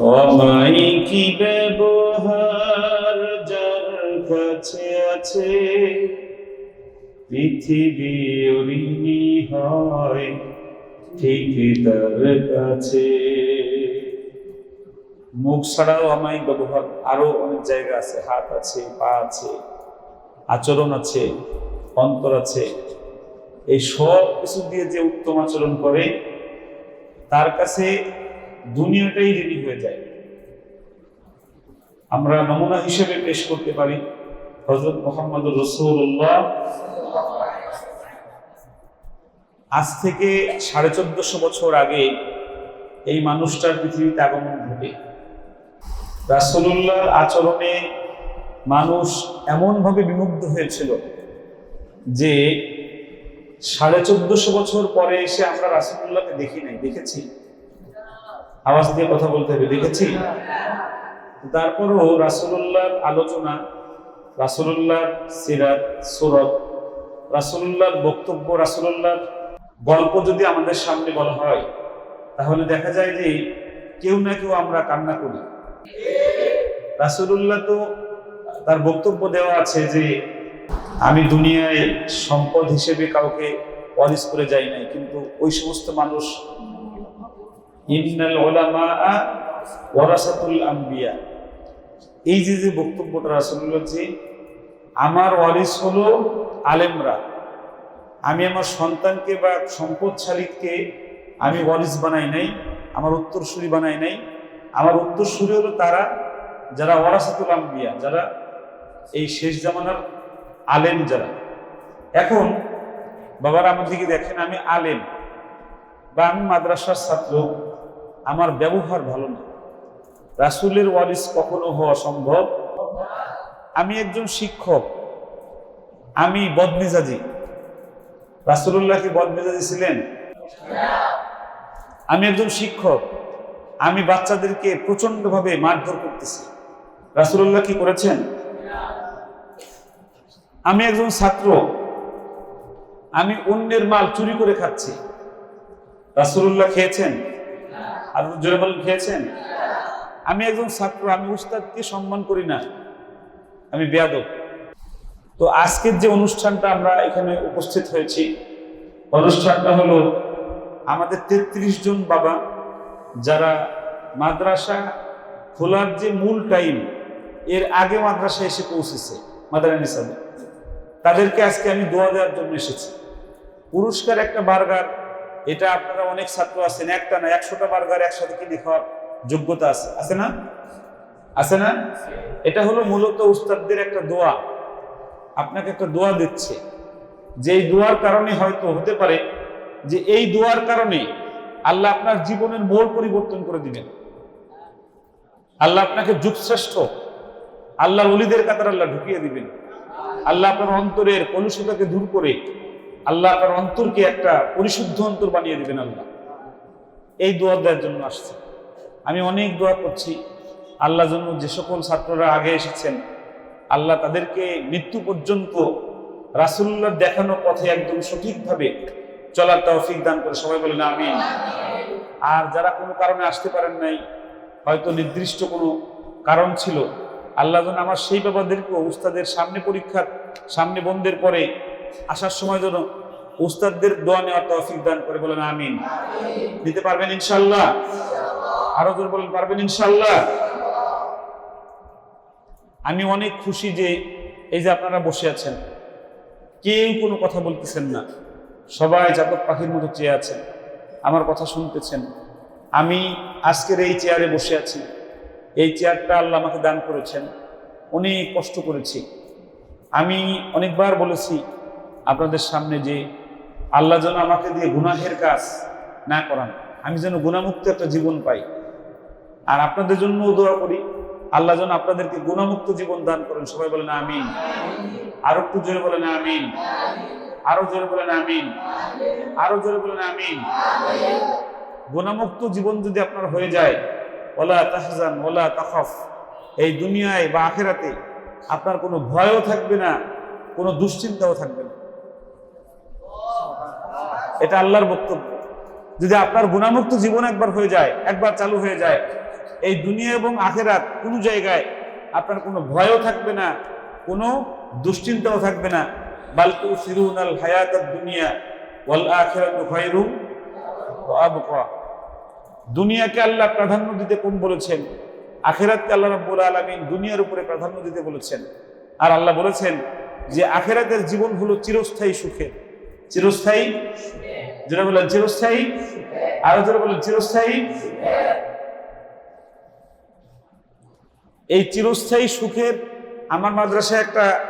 অমায়িকি ব্যবহার যার কাছে আছে? পৃথিবী হয়, ঠিক তার কাছে। মুখ ছাড়াও অমায়িক ব্যবহার, আরও অনেক জায়গা আছে, হাত আছে, পা আছে, আচরণ আছে, অন্তর আছে। এই সব কিছু দিয়ে যে উত্তম আচরণ করে, তার কাছে দুনিয়াটাই রেডি হয়ে যায়। আমরা নমুনা হিসেবে পেশ করতে পারি হজরত মোহাম্মদ রসুল্লাহ আজ থেকে সাড়ে চোদ্দশো বছর আগে এই মানুষটার পৃথিবীতে আগমন ঘটে। রাসুল্লাহর আচরণে মানুষ এমনভাবে বিমুগ্ধ হয়েছিল যে সাড়ে চোদ্দশো বছর পরে এসে আমরা রাসুল্লাহকে দেখি নাই, দেখেছি। আওয়াজ দিয়ে কথা বলতে হবে, দেখেছি? তারপরও রাসুল্লাহর আলোচনা রাসুল্লাহর সিরাত, সুরত রাসুল্লাহর বক্তব্য রাসুল্লাহর গল্প যদি আমাদের সামনে বলা হয়, তাহলে দেখা যায় যে কেউ না কেউ আমরা কান্না করি। রাসুল্লাহ তো তার বক্তব্য দেওয়া আছে যে, আমি দুনিয়ায় সম্পদ হিসেবে কাউকে ওয়ারিস করে যাই নাই, কিন্তু ওই সমস্ত মানুষ ইন্নাল ওলামা ওয়ারাসাতুল আম্বিয়া। এই যে যে বক্তব্যটা রাসুল্লাহ যে আমার ওয়ারিস হলো আলেমরা। আমি আমার সন্তানকে বা সম্পদশালীকে আমি ওয়ারিস বানাই নাই, আমার উত্তরসূরি বানাই নাই। আমার উত্তরসূরি হলো তারা যারা ওয়ারাসাতুল আম্বিয়া, যারা এই শেষ জামানার আলেম যারা। এখন, বাবার আমার দিকে দেখেন, আমি আলেম বা আমি মাদ্রাসার ছাত্র। আমার ব্যবহার ভালো না। রাসুলের ওয়ারিস কখনো হওয়া সম্ভব? আমি একজন শিক্ষক। আমি বদমিজাজি। রাসুল্লাহ কি বদমেজাজি ছিলেন? আমি একজন শিক্ষক। আমি বাচ্চাদেরকে প্রচন্ডভাবে মারধর করতেছি। রাসুল্লাহ কি করেছেন? আমি একজন ছাত্র। আমি অন্যের মাল চুরি করে খাচ্ছি। রাসুল্লাহ খেয়েছেন? আর জোরে বলেন, খেয়েছেন? আমি একজন ছাত্র, আমি উস্তাদকে সম্মান করি না। আমি বেয়াদব। তো আজকের যে অনুষ্ঠানটা আমরা এখানে উপস্থিত হয়েছি, অনুষ্ঠানটা হলো আমাদের তেত্রিশ জন বাবা, যারা মাদ্রাসা খোলার যে মূল টাইম, এর আগে মাদ্রাসা এসে পৌঁছেছে মাদারানি সাহেব। তাদেরকে আজকে আমি দোয়া দেওয়ার জন্য এসেছি। পুরস্কার একটা বার্গার এটা আপনারা অনেক ছাত্র আছেন, একটা না একশোটা বার্গার একসাথে কিনে খাওয়ার যোগ্যতা আছে। আছে না? আছে না? এটা হলো মূলত উস্তাদদের একটা দোয়া। আপনাকে একটা দোয়া দিচ্ছে। যে এই দোয়ার কারণে হয়তো হতে পারে যে এই দোয়ার কারণে আল্লাহ আপনার জীবনের মোড় পরিবর্তন করে দিবেন। আল্লাহ আপনাকে যুগশ্রেষ্ঠ। আল্লাহ অলিদের কাতার আল্লাহ ঢুকিয়ে দিবেন। আল্লাহ আপনার অন্তরের কলুষতাকে দূর করে আল্লাহ তার অন্তরকে একটা পরিশুদ্ধ অন্তর বানিয়ে দিবেন আল্লাহ। এই দোয়া দেওয়ার জন্য আসছে। আমি অনেক দোয়া করছি। আল্লাহ জন্য যে সকল ছাত্ররা আগে এসেছেন, আল্লাহ তাদেরকে মৃত্যু পর্যন্ত রাসুল্লাহ দেখানো পথে একদম সঠিকভাবে চলার তৌফিক দান করে সবাই বলেন আমি আর যারা কোনো কারণে আসতে পারেন নাই, হয়তো নির্দিষ্ট কোনো কারণ ছিল, আল্লাহ যেন আমার সেই বাবাদেরকে উস্তাদের সামনে পরীক্ষার সামনে বন্ধের পরে আসার সময় যেন উস্তাদদের দোয়া নেওয়ার তৌফিক দান করে বলেন আমিন। দিতে পারবেন ইনশাল্লাহ? আরও জোর বলেন পারবেন ইনশাল্লাহ? আমি অনেক খুশি যে এই যে আপনারা বসে আছেন। কেউ কোনো কথা বলতেছেন না। সবাই জাতক পাখির মতো চেয়ে আছেন। আমার কথা শুনতেছেন। আমি আজকের এই চেয়ারে বসে আছি। এই চেয়ারটা আল্লাহ আমাকে দান করেছেন। অনেক কষ্ট করেছি। আমি অনেকবার বলেছি আপনাদের সামনে যে আল্লাহ যেন আমাকে দিয়ে গুনাহের কাজ না করান, আমি যেন গুণামুক্ত একটা জীবন পাই। আর আপনাদের জন্য দোয়া করি, আল্লাহ যেন আপনাদেরকে গুণামুক্ত জীবন দান করেন। সবাই বলেন আমিন। আরও একটু জোরে বলেন আমিন। আরও জোরে বলেন আমিন। আরও জোরে বলেন আমিন। গুণামুক্ত জীবন যদি আপনার হয়ে যায় ওলা তাহজান ওলা তাখফ, এই দুনিয়ায় বা আখেরাতে আপনার কোনো ভয়ও থাকবে না, কোনো দুশ্চিন্তাও থাকবে না। এটা আল্লাহর বক্তব্য। যদি আপনার গুণামুক্ত জীবন একবার হয়ে যায়, একবার চালু হয়ে যায়, এই দুনিয়া এবং আখেরাত কোনো জায়গায় আপনার কোনো ভয়ও থাকবে না, কোনো দুশ্চিন্তাও থাকবে না। বালতু সিরুন আল হায়াত দুনিয়া ওয়াল আখেরাত খায়রুম আবকা। দুনিয়াকে আল্লাহ প্রাধান্য দিতে কম বলেছেন? আখেরাতকে আল্লাহ রাব্বুল আলামিন দুনিয়ার উপরে প্রাধান্য দিতে বলেছেন। আর আল্লাহ বলেছেন যে, আখেরাতের জীবন হলো চিরস্থায়ী সুখের। চিরস্থায়ী যেটা বলেন, চিরস্থায়ী? আরও যারা বলেন, চিরস্থায়ী? এই চিরস্থায়ী সুখের আমার মাদ্রাসায় একটা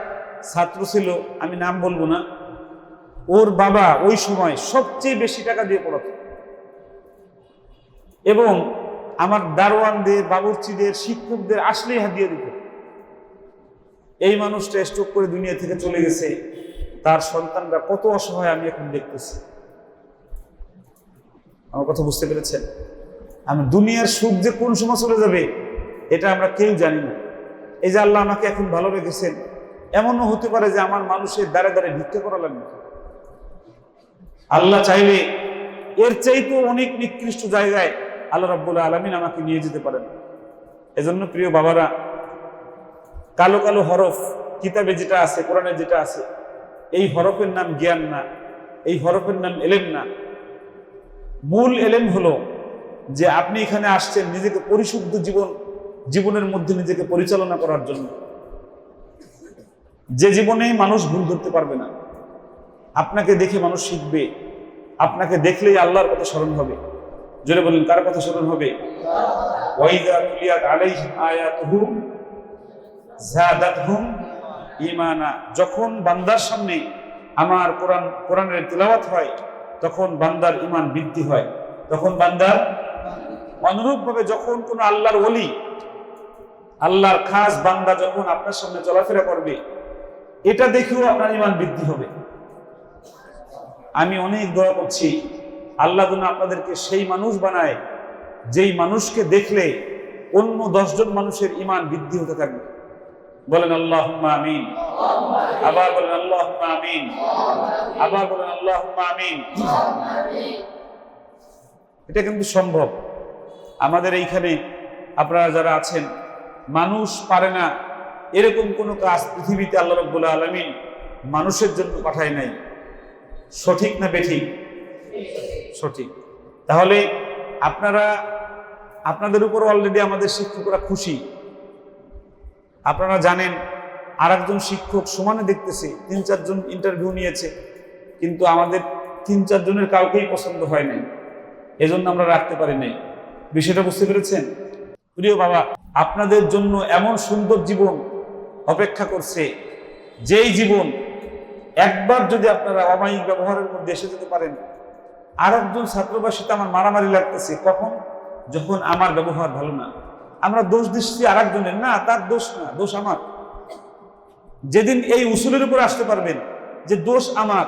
ছাত্র ছিল, আমি নাম বলব না। ওর বাবা ওই সময় সবচেয়ে বেশি টাকা দিয়ে পড়াতো। এবং আমার দারোয়ানদের, বাবুর্চিদের, শিক্ষকদের আসলেই হাত দিয়ে দিত। এই মানুষটা স্ট্রোক করে দুনিয়া থেকে চলে গেছে। তার সন্তানরা কত অসহায় আমি এখন দেখতেছি। আমার কথা বুঝতে পেরেছেন? আমি দুনিয়ার সুখ যে কোন সময় চলে যাবে, এটা আমরা কেউ জানি না। এই যে আল্লাহ আমাকে এখন ভালো রেখেছেন, এমনও হতে পারে যে আমার মানুষের দ্বারে দ্বারে ভিক্ষা করা লাগবে। আল্লাহ চাইলে এর চাইতেও অনেক নিকৃষ্ট জায়গায় আল্লাহ রাব্বুল আলমিন আমাকে নিয়ে যেতে পারেন। এজন্য প্রিয় বাবারা, কালো কালো হরফ কিতাবে যেটা আছে, কোরআনে যেটা আছে, এই হরফের নাম জ্ঞান না, এই হরফের নাম এলেন না। মূল এলেম হলো যে আপনি এখানে আসছেন নিজেকে পরিশুদ্ধ জীবন, জীবনের মধ্যে নিজেকে পরিচালনা করার জন্য। যে জীবনেই মানুষ ভুল ধরতে পারবে না। আপনাকে দেখে মানুষ শিখবে। আপনাকে দেখলেই আল্লাহর কথা স্মরণ হবে। জোরে বলেন, কার কথা স্মরণ হবে? যখন বান্দার সামনে আমার কোরআন, কোরআনের তেলাওয়াত হয় তখন বান্দার ইমান বৃদ্ধি হয়। তখন বান্দার অনুরূপভাবে যখন কোনো আল্লাহর ওলি, আল্লাহর খাস বান্দা যখন আপনার সামনে চলাফেরা করবে, এটা দেখেও আপনার ইমান বৃদ্ধি হবে। আমি অনেক দোয়া করছি, আল্লাহ যেন আপনাদেরকে সেই মানুষ বানায়, যেই মানুষকে দেখলে অন্য দশজন মানুষের ইমান বৃদ্ধি হতে থাকবে। বলেন আল্লাহ আমিন। আবার বলেন আল্লাহ আমিন। আবার বলেন আল্লাহ আমিন। এটা কিন্তু সম্ভব। আমাদের এইখানে আপনারা যারা আছেন, মানুষ পারে না এরকম কোনো কাজ পৃথিবীতে আল্লাহ রব্বুল্লাহ আলমিন মানুষের জন্য পাঠায় নাই। সঠিক না বেঠিক? সঠিক। তাহলে আপনারা, আপনাদের উপর অলরেডি আমাদের শিক্ষকরা খুশি। আপনারা জানেন আর একজন শিক্ষক সমানে দেখতেছে, তিন চারজন ইন্টারভিউ নিয়েছে, কিন্তু আমাদের তিন চারজনের কাউকেই পছন্দ হয় নাই। এজন্য আমরা রাখতে পারি নাই। বিষয়টা বুঝতে পেরেছেন? প্রিয় বাবা, আপনাদের জন্য এমন সুন্দর জীবন অপেক্ষা করছে, যেই জীবন একবার যদি আপনারা অমায়িক ব্যবহারের মধ্যে এসে যেতে পারেন আর একজন ছাত্রবার সাথে আমার মারামারি লাগতেছে। কখন? যখন আমার ব্যবহার ভালো না। আমরা দোষ দিচ্ছি আর একজনের না, তার দোষ না, দোষ আমার। যেদিন এই উসুলের উপর আসতে পারবেন যে দোষ আমার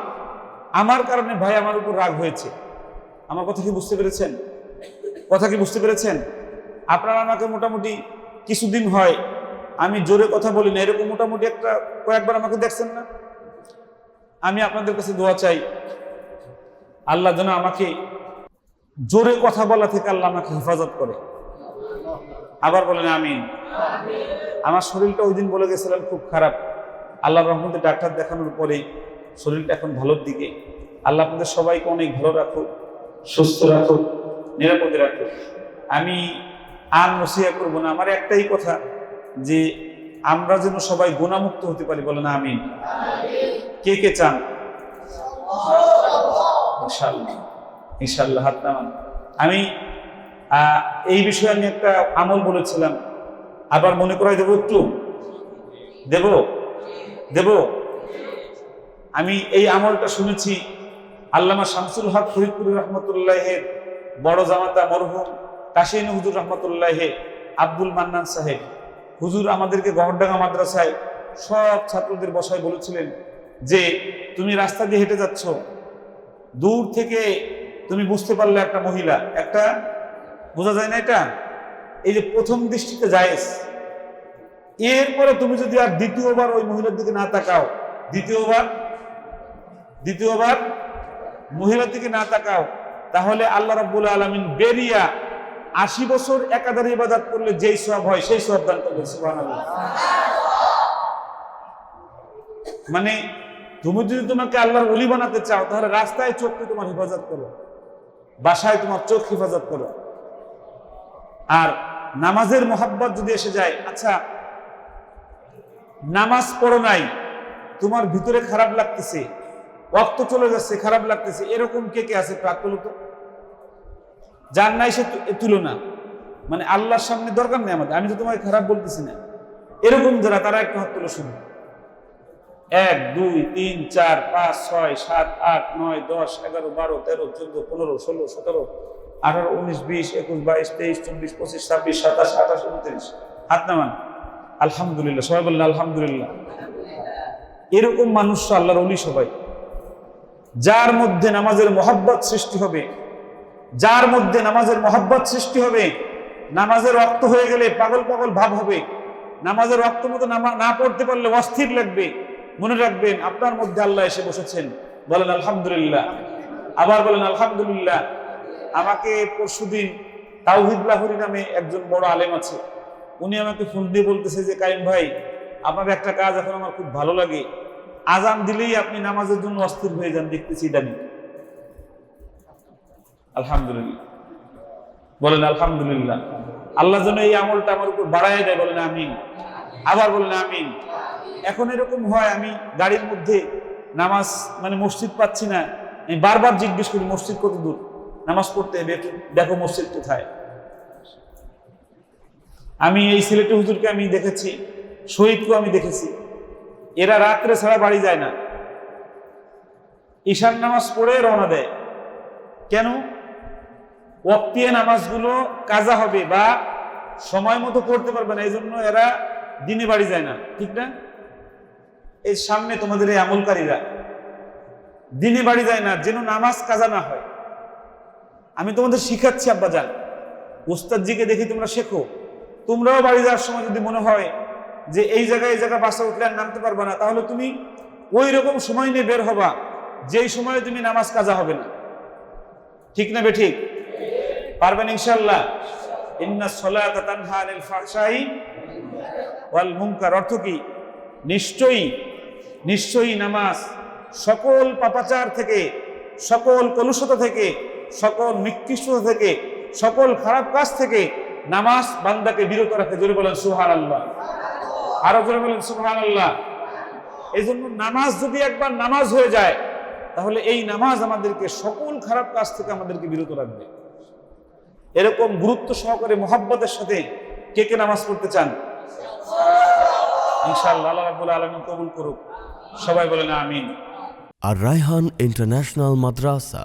আমার কারণে ভাই আমার উপর রাগ হয়েছে। আমার কথা কি বুঝতে পেরেছেন? কথা কি বুঝতে পেরেছেন? আপনারা আমাকে মোটামুটি কিছুদিন হয় আমি জোরে কথা বলি না, এরকম মোটামুটি একটা কয়েকবার আমাকে দেখছেন না। আমি আপনাদের কাছে দোয়া চাই, আল্লাহ যেন আমাকে জোরে কথা বলা থেকে আল্লাহ আমাকে হেফাজত করে। আবার বলেন আমিন। আমার শরীরটা ওই দিন বলে গেছিলাম খুব খারাপ। আল্লাহ রহমতে ডাক্তার দেখানোর পরে শরীরটা এখন ভালোর দিকে। আল্লাহ আপনাদের সবাইকে অনেক ভালো রাখুক, সুস্থ রাখুক, নিরাপদে রাখুক। আমি আর নসিয়া করব না। আমার একটাই কথা যে আমরা যেন সবাই গুণামুক্ত হতে পারি, বলেন আমিন। কে কে চান? ইনশাল্লাহ ইনশাল্লাহ হাত নামান। আমি এই বিষয়ে আমি একটা আমল বলেছিলাম। আবার মনে করাই দেবো একটু। দেব? দেব? আমি এই আমলটা শুনেছি আল্লামা শামসুল হক ফরিদপুর রহমতুল্লাহের বড় জামাতা মরহুম কাশিন হুজুর রহমতুল্লাহে আব্দুল মান্নান সাহেব। হুজুর আমাদেরকে গহরডাঙ্গা মাদ্রাসায় সব ছাত্রদের বসায় বলেছিলেন যে, তুমি রাস্তা দিয়ে হেঁটে যাচ্ছ। দূর থেকে তুমি বুঝতে পারলে একটা মহিলা, একটা বোঝা যায় না এটা? এই যে প্রথম দৃষ্টিতে জায়েজ। এরপরে তুমি যদি আর দ্বিতীয়বার ওই মহিলার দিকে না তাকাও, দ্বিতীয়বার দ্বিতীয়বার মহিলার দিকে না তাকাও, তাহলে আল্লাহ রাব্বুল আলমিন বেরিয়া আশি বছর একাধারে ইবাদত করলে যেই সব হয়, সেই সব দান করবে মানে তুমি যদি তোমাকে আল্লাহর অলি বানাতে চাও, তাহলে রাস্তায় চোখকে তোমার হেফাজত করো, বাসায় তোমার চোখ হেফাজত করো। আর নামাজের মোহাব্বত যদি এসে যায় আচ্ছা নামাজ পড়ো নাই, তোমার ভিতরে খারাপ লাগতেছে, রক্ত চলে যাচ্ছে, খারাপ লাগতেছে, এরকম কে কে আছে প্রাকুল তো। যার নাই সে তুলনা মানে আল্লাহর সামনে দরকার নেই আমাদের, আমি তো তোমাকে খারাপ বলতেছি না। এরকম যারা, তারা একটা হাত তুলো শুধু এক, দুই, তিন, চার, পাঁচ, ছয়, সাত, আট, নয়, দশ, এগারো, বারো, তেরো, চোদ্দ, পনেরো, ষোলো, সতেরো আঠারো, উনিশ, বিশ, একুশ, বাইশ, তেইশ, চব্বিশ, পঁচিশ, ছাব্বিশ, সাতাশ, আঠাশ, উনত্রিশ। হাত নামান। আলহামদুলিল্লাহ, সবাই বললেন আলহামদুলিল্লাহ। এরকম মানুষ আল্লাহর অলি সবাই। যার মধ্যে নামাজের মহাব্বত সৃষ্টি হবে, যার মধ্যে নামাজের মহাব্বত সৃষ্টি হবে, নামাজের রক্ত হয়ে গেলে পাগল পাগল ভাব হবে। নামাজের রক্ত মতো না পড়তে পারলে অস্থির লাগবে। মনে রাখবেন, আপনার মধ্যে আল্লাহ এসে বসেছেন। বলেন আলহামদুলিল্লাহ। আবার বলেন আলহামদুলিল্লাহ। আমাকে পরশুদিন তাওহিদ লাহরি নামে একজন বড় আলেম আছে, উনি আমাকে ফোন দিয়ে বলতেছে যে, কাইম ভাই আপনার একটা কাজ এখন আমার খুব ভালো লাগে। আজান দিলেই আপনি নামাজের জন্য অস্থির হয়ে যান, দেখতেছি ইদানিং। আলহামদুলিল্লাহ। বলেন, আলহামদুলিল্লাহ। আল্লাহ যেন এই আমলটা আমার উপর বাড়ায় দেয়, বলেন, আমিন। আবার বলেন, আমিন। এখন এরকম হয়, আমি গাড়ির মধ্যে নামাজ মানে মসজিদ পাচ্ছি না। আমি বারবার জিজ্ঞেস করি, মসজিদ কত দূর নামাজ পড়তে দেখো মসজিদ কোথায়? আমি এই সিলেটি হুজুরকে আমি দেখেছি, শহীদকেও আমি দেখেছি। এরা রাত্রে ছাড়া বাড়ি যায় না। ঈশান নামাজ পড়ে রওনা দেয়। কেন? ওয়াক্তিয়া নামাজগুলো কাজা হবে বা সময় মতো পড়তে পারবে না এই জন্য এরা দিনে বাড়ি যায় না। ঠিক না? এই সামনে তোমাদের এই আমলকারীরা। দিনে বাড়ি যায় না, যেন নামাজ কাজা না হয়। আমি তোমাদের শিখাচ্ছি আব্বাজান উস্তাদজিকে দেখি তোমরা শেখো। তোমরাও বাড়ি যাওয়ার সময় যদি মনে হয় যে এই জায়গায় এই জায়গায় বাসা উঠলে আর নামতে পারবে না, তাহলে তুমি ওই রকম সময় নিয়ে বের হবা, যেই সময়ে তুমি নামাজ কাজা হবে না। ঠিক না বে ঠিক? পারবেন ইনশাল্লাহ ইন্না সলাত তানহা আনিল ফাহশাই ওয়াল মুনকার। অর্থ কি? নিশ্চয়ই নিশ্চয়ই নামাজ সকল পাপাচার থেকে, সকল কলুষতা থেকে সকল নিকৃষ্টতা থেকে, সকল খারাপ কাজ থেকে নামাজ বান্দাকে বিরত রাখে। জোরে বলেন সুহান আল্লাহ আরও জোরে বলেন সুহান আল্লাহ এই জন্য নামাজ যদি একবার নামাজ হয়ে যায়, তাহলে এই নামাজ আমাদেরকে সকল খারাপ কাজ থেকে আমাদেরকে বিরত রাখবে। এরকম গুরুত্ব সহকারে, মোহাব্বতের সাথে কে কে নামাজ পড়তে চান? ইনশাআল্লাহ, আল্লাহ রাব্বুল কবুল করুক। সবাই বলেন, আমিন। আর রায়হান ইন্টারন্যাশনাল মাদ্রাসা